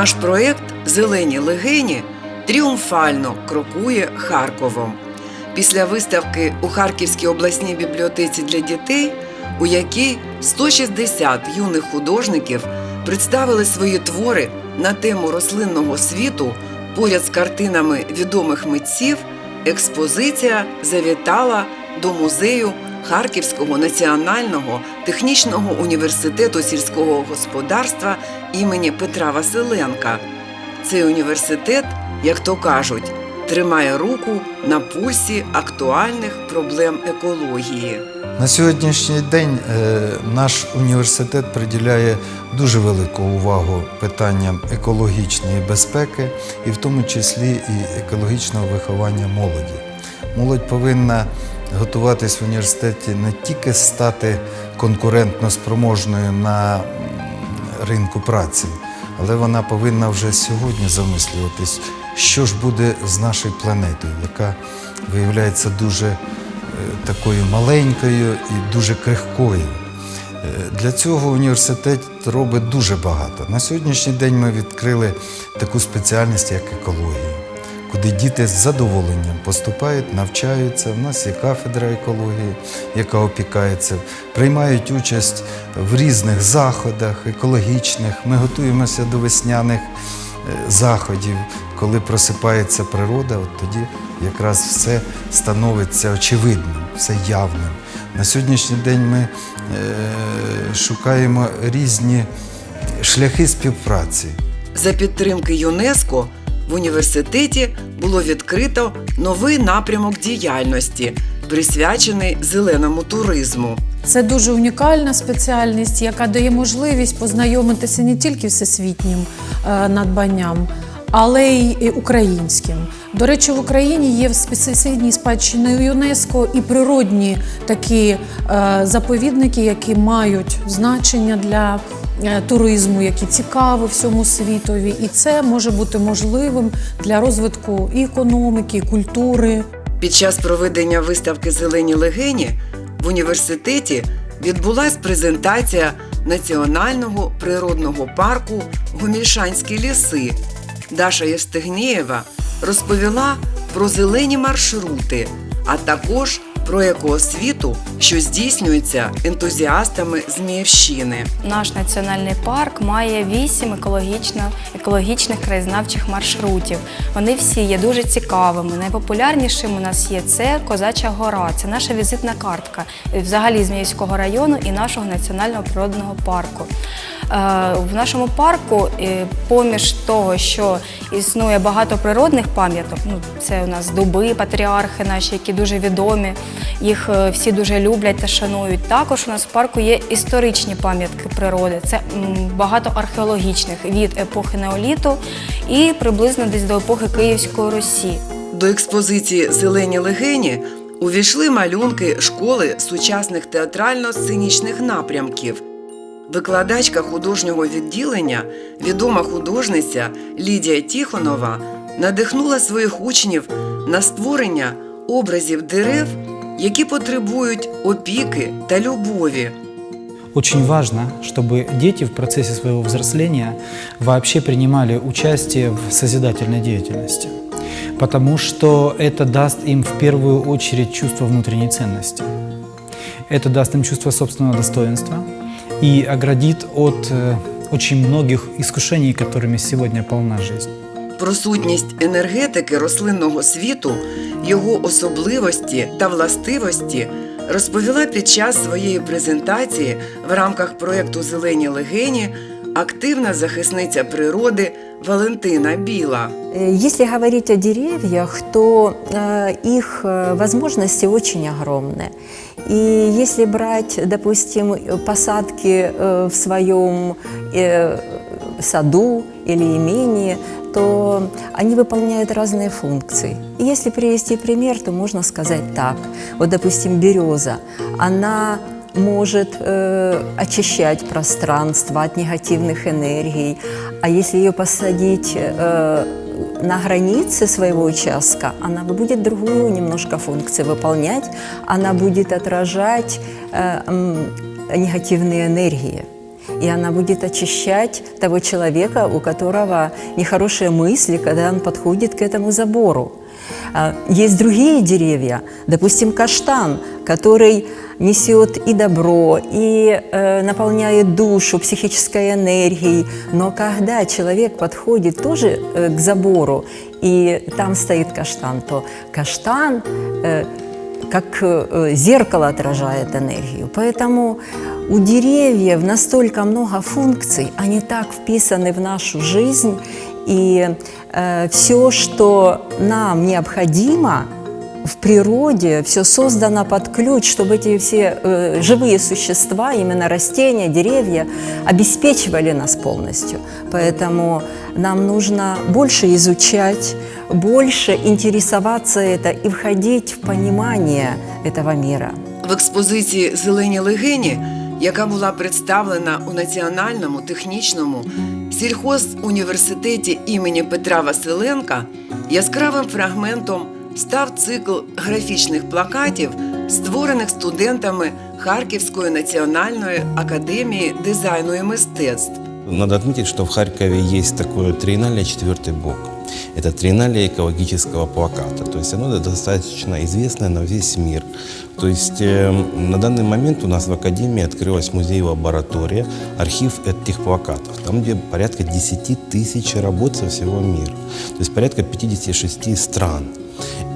Наш проєкт Зелені легені тріумфально крокує Харковом. Після виставки у Харківській обласній бібліотеці для дітей, у якій 160 юних художників представили свої твори на тему рослинного світу поряд з картинами відомих митців, експозиція завітала до музею Харківського національного технічного університету сільського господарства імені Петра Василенка. Цей університет, як то кажуть, тримає руку на пульсі актуальних проблем екології. На сьогоднішній день е, наш університет приділяє дуже велику увагу питанням екологічної безпеки, і в тому числі і екологічного виховання молоді. Молодь повинна готуватись в університеті не тільки стати конкурентно спроможною на ринку праці, але вона повинна вже сьогодні замислюватись, що ж буде з нашою планетою, яка виявляється дуже е, такою маленькою і дуже крихкою. Е, Для цього університет робить дуже багато. На сьогоднішній день ми відкрили таку спеціальність, як екологія, куди діти з задоволенням поступають, навчаються. У нас є кафедра екології, яка опікається, приймають участь в різних заходах екологічних. Ми готуємося до весняних е, заходів. Коли просипається природа, от тоді якраз все становиться очевидним, все явним. На сьогоднішній день ми е, шукаємо різні шляхи співпраці. За підтримки ЮНЕСКО в університеті було відкрито новий напрямок діяльності, присвячений зеленому туризму. Це дуже унікальна спеціальність, яка дає можливість познайомитися не тільки всесвітнім е, надбанням, але й українським. До речі, в Україні є в специфічній спадщини ЮНЕСКО і природні такі е, заповідники, які мають значення для туризму, які цікаві всьому світові, і це може бути можливим для розвитку і економіки, і культури. Під час проведення виставки Зелені легені в університеті відбулась презентація національного природного парку Гомільшанські ліси. Даша Євстигнєєва розповіла про зелені маршрути, а також про екоосвіту, що здійснюється ентузіастами Зміївщини. Наш національний парк має вісім екологічно, екологічних краєзнавчих маршрутів. Вони всі є дуже цікавими. Найпопулярнішим у нас є це Козача гора. Це наша візитна картка е, взагалі Зміївського району і нашого національного природного парку. Е, В нашому парку, поміж того, що існує багато природних пам'яток, ну це у нас дуби, патріархи наші, які дуже відомі, їх е, всі дуже люблять та шанують. Також у нас в парку є історичні пам'ятки природи. Це багато археологічних від епохи неоліту і приблизно десь до епохи Київської Русі. До експозиції Зелені легені увійшли малюнки школи сучасних театрально-сценічних напрямків. Викладачка художнього відділення, відома художниця Лідія Тіхонова, надихнула своїх учнів на створення образів дерев, які потребують опіки та любові. Очень важно, чтобы дети в процессе своего взросления вообще принимали участие в созидательной деятельности, потому что это даст им в первую очередь чувство внутренней ценности. Это даст им чувство собственного достоинства и оградит от э, очень многих искушений, которыми сегодня полна жизнь. Про сутність енергетики рослинного світу, його особливості та властивості розповіла під час своєї презентації в рамках проєкту Зелені легені активна захисниця природи Валентина Біла. Э, Если говорить о деревьях, то э, их э, возможности очень огромны. И если брать, допустим, посадки э, в своем э, саду или имении, то они выполняют разные функции. И если привести пример, то можно сказать так. Вот, допустим, береза, она может э, очищать пространство от негативных энергий. А если ее посадить э, на границе своего участка, она будет другую немножко функцию выполнять. Она будет отражать э, м, негативные энергии. и она будет очищать того человека, у которого нехорошие мысли, когда он подходит к этому забору. А, Есть другие деревья, допустим, каштан, который несет и добро, и э, наполняет душу психической энергией. Но когда человек подходит тоже э, к забору, и там стоит каштан, то каштан э, как э, зеркало отражает энергию. Поэтому у деревьев настолько много функций, они так вписаны в нашу жизнь, и все, что нам необходимо в природе, все создано под ключ, чтобы эти все э, живые существа, именно растения, деревья, обеспечивали нас полностью. Поэтому нам нужно больше изучать, больше интересоваться это и входить в понимание этого мира. В експозиції Зелені легені, яка була представлена у Національному технічному сільхозуніверситеті імені Петра Василенка, яскравим фрагментом став цикл графічних плакатів, створених студентами Харківської національної академії дизайну і мистецтв. Надо отметить, что в Харькове есть такое триеннале «Четвертый бок». Это триеннале экологического плаката. То есть оно достаточно известное на весь мир. То есть э, на данный момент у нас в Академии открылась музей-лаборатория, архив этих плакатов. Там, где порядка 10 тысяч работ со всего мира. То есть порядка 56 стран.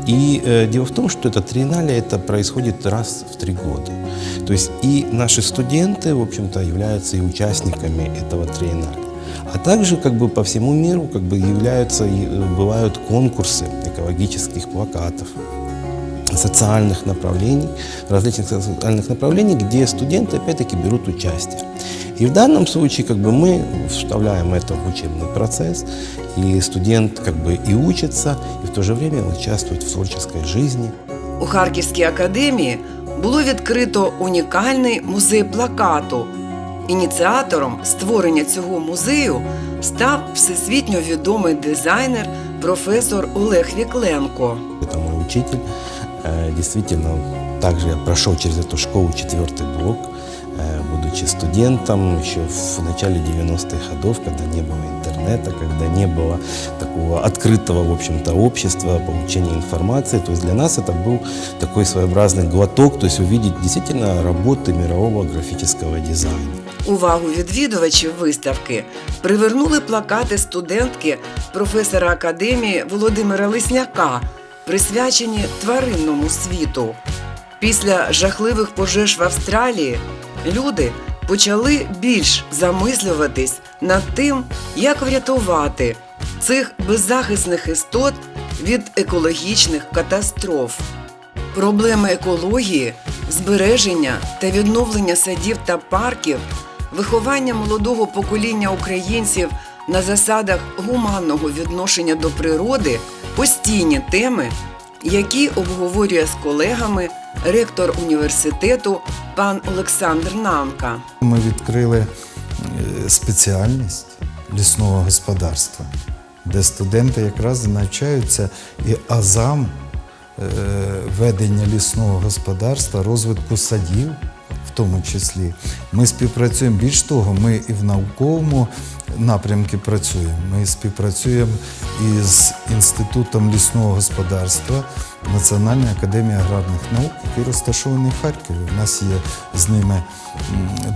И э, дело в том, что это триеннале это происходит раз в три года. То есть и наши студенты, в общем-то, являются и участниками этого триеннале. А также как бы по всему миру как бы являются и э, бывают конкурсы экологических плакатов социальных направлений, различных социальных направлений, где студенты опять-таки берут участие. И в данном случае как бы мы вставляем это в учебный процесс, и студент как бы и учится, и в то же время участвует в творческой жизни. У Харківській академії було відкрито унікальний музей плакату. Ініціатором створення цього музею став всесвітньо відомий дизайнер професор Олег Вікленко. Это мой учитель. Э, Действительно, также я прошел через эту школу четвертый блок, э, будучи студентом еще в начале 90-х годов, когда не было интернета, когда не было такого открытого, в общем-то, общества, получения информации. То есть для нас это был такой своеобразный глоток, то есть увидеть действительно работы мирового графического дизайна. Увагу відвідувачів виставки привернули плакати студентки професора академії Володимира Лисняка, присвячені тваринному світу. Після жахливих пожеж в Австралії люди почали більш замислюватись над тим, як врятувати цих беззахисних істот від екологічних катастроф. Проблеми екології, збереження та відновлення садів та парків, виховання молодого покоління українців на засадах гуманного відношення до природи постійні теми, які обговорює з колегами ректор університету пан Олександр Намка. Ми відкрили е, спеціальність лісного господарства, де студенти якраз навчаються і азам е, ведення лісного господарства, розвитку садів, в тому числі. Ми співпрацюємо більш того, ми і в науковому напрямку працюємо. Ми співпрацюємо із Інститутом лісного господарства Національної академії аграрних наук, який розташований в Харкові. У нас є з ними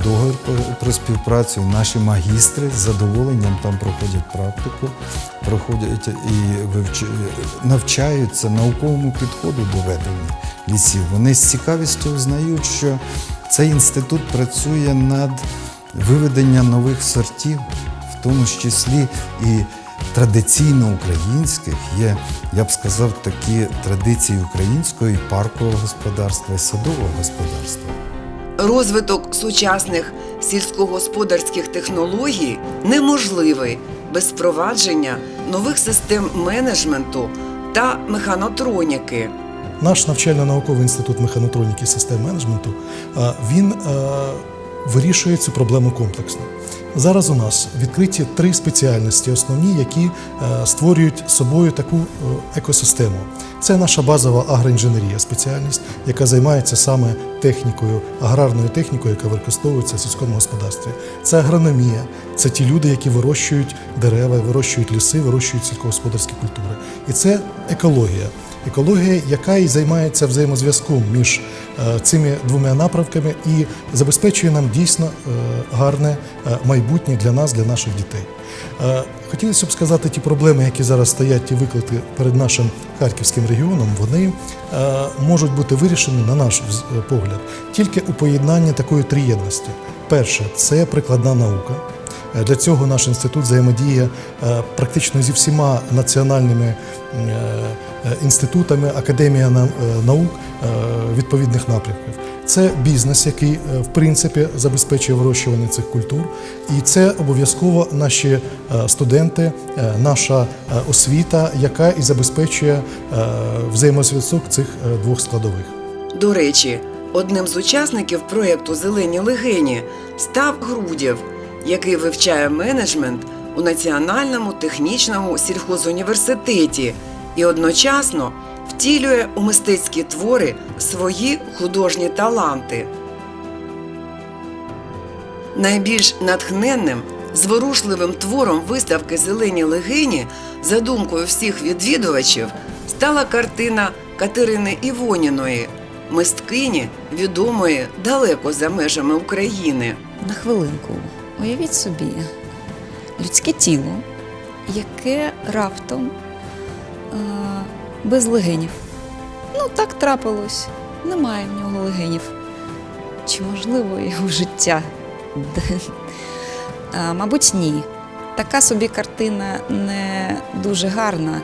договір про співпрацю. Наші магістри з задоволенням там проходять практику, проходять і вивч... навчаються науковому підходу до ведення лісів. Вони з цікавістю знають, що цей інститут працює над виведенням нових сортів, в тому числі і традиційно українських є, я б сказав, такі традиції українського і паркового господарства, і садового господарства. Розвиток сучасних сільськогосподарських технологій неможливий без впровадження нових систем менеджменту та механотроніки. Наш навчально-науковий інститут механотроніки і систем менеджменту він вирішує цю проблему комплексно. Зараз у нас відкриті три спеціальності, основні, які створюють собою таку е, екосистему. Це наша базова агроінженерія спеціальність, яка займається саме технікою, аграрною технікою, яка використовується в сільському господарстві. Це агрономія, це ті люди, які вирощують дерева, вирощують ліси, вирощують сільськогосподарські культури. І це екологія. Екологія, яка і займається взаємозв'язком між е, цими двома напрямками і забезпечує нам дійсно е, гарне е, майбутнє для нас, для наших дітей. Хотілося б сказати, ті проблеми, які зараз стоять, ті виклики перед нашим харківським регіоном, вони можуть бути вирішені, на наш погляд, тільки у поєднанні такої трієдності. Перше це прикладна наука. Для цього наш інститут взаємодіє практично зі всіма національними інститутами, академія е, наук е, відповідних напрямків. Це бізнес, який е, в принципі забезпечує вирощування цих культур, і це обов'язково наші е, студенти, е, наша е, освіта, яка і забезпечує е, взаємозв'язок цих е, двох складових. До речі, одним з учасників проєкту Зелені легені став Грудєв, який вивчає менеджмент у Національному технічному сільхозуніверситеті і одночасно втілює у мистецькі твори свої художні таланти. Найбільш натхненним, зворушливим твором виставки Зелені легені за думкою всіх відвідувачів стала картина Катерини Івоніної, мисткині, відомої далеко за межами України. На хвилинку, уявіть собі, людське тіло, яке раптом без легенів. Ну, так трапилось. Немає в нього легенів. Чи можливо його життя? Мабуть, ні. Така собі картина не дуже гарна.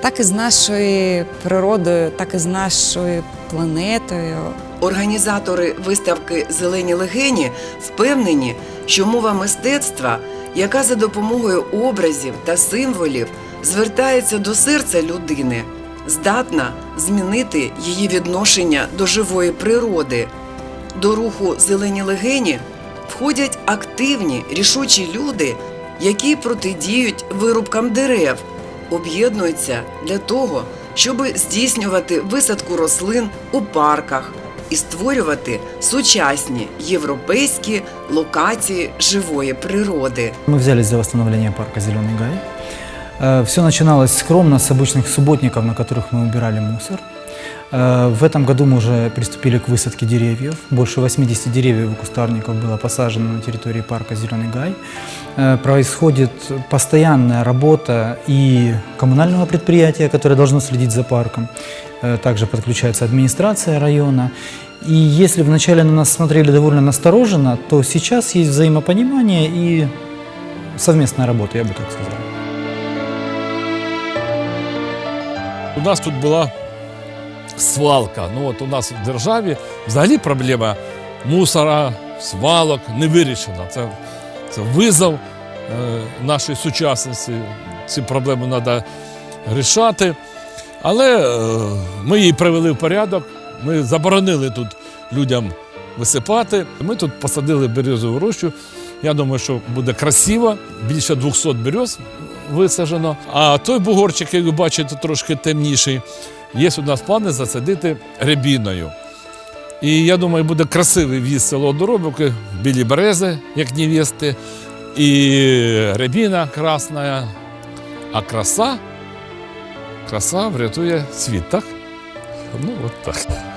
Так і з нашою природою, так і з нашою планетою. Організатори виставки Зелені легені впевнені, що мова мистецтва, яка за допомогою образів та символів звертається до серця людини, здатна змінити її відношення до живої природи. До руху Зелені легені входять активні, рішучі люди, які протидіють вирубкам дерев, об'єднуються для того, щоб здійснювати висадку рослин у парках і створювати сучасні європейські локації живої природи. Мы взялись за восстановление парка «Зеленый гай». Все начиналось скромно, с обычных субботников, на которых мы убирали мусор. Э, В этом году мы уже приступили к высадке деревьев. Больше 80 деревьев и кустарников было посажено на территории парка «Зеленый гай». Э, Происходит постоянная работа и коммунального предприятия, которое должно следить за парком. Э, Также подключается администрация района. И если вначале на нас смотрели довольно настороженно, то сейчас есть взаимопонимание и совместная работа, я бы так сказал. У нас тут була свалка. Ну от у нас в державі взагалі проблема мусора, свалок не вирішена. Це, це визов е, нашої сучасності. Ці проблеми треба рішати. Але е, ми її привели в порядок. Ми заборонили тут людям висипати. Ми тут посадили березову рощу. Я думаю, що буде красиво. Більше 200 берез висаджено. А той бугорчик, як ви бачите, трошки темніший. Є у нас плани засадити рябіною. І я думаю, буде красивий в'їзд село Доробівки, білі берези, як невести, і рябіна красна. А краса, краса врятує світ, так? Ну, от так.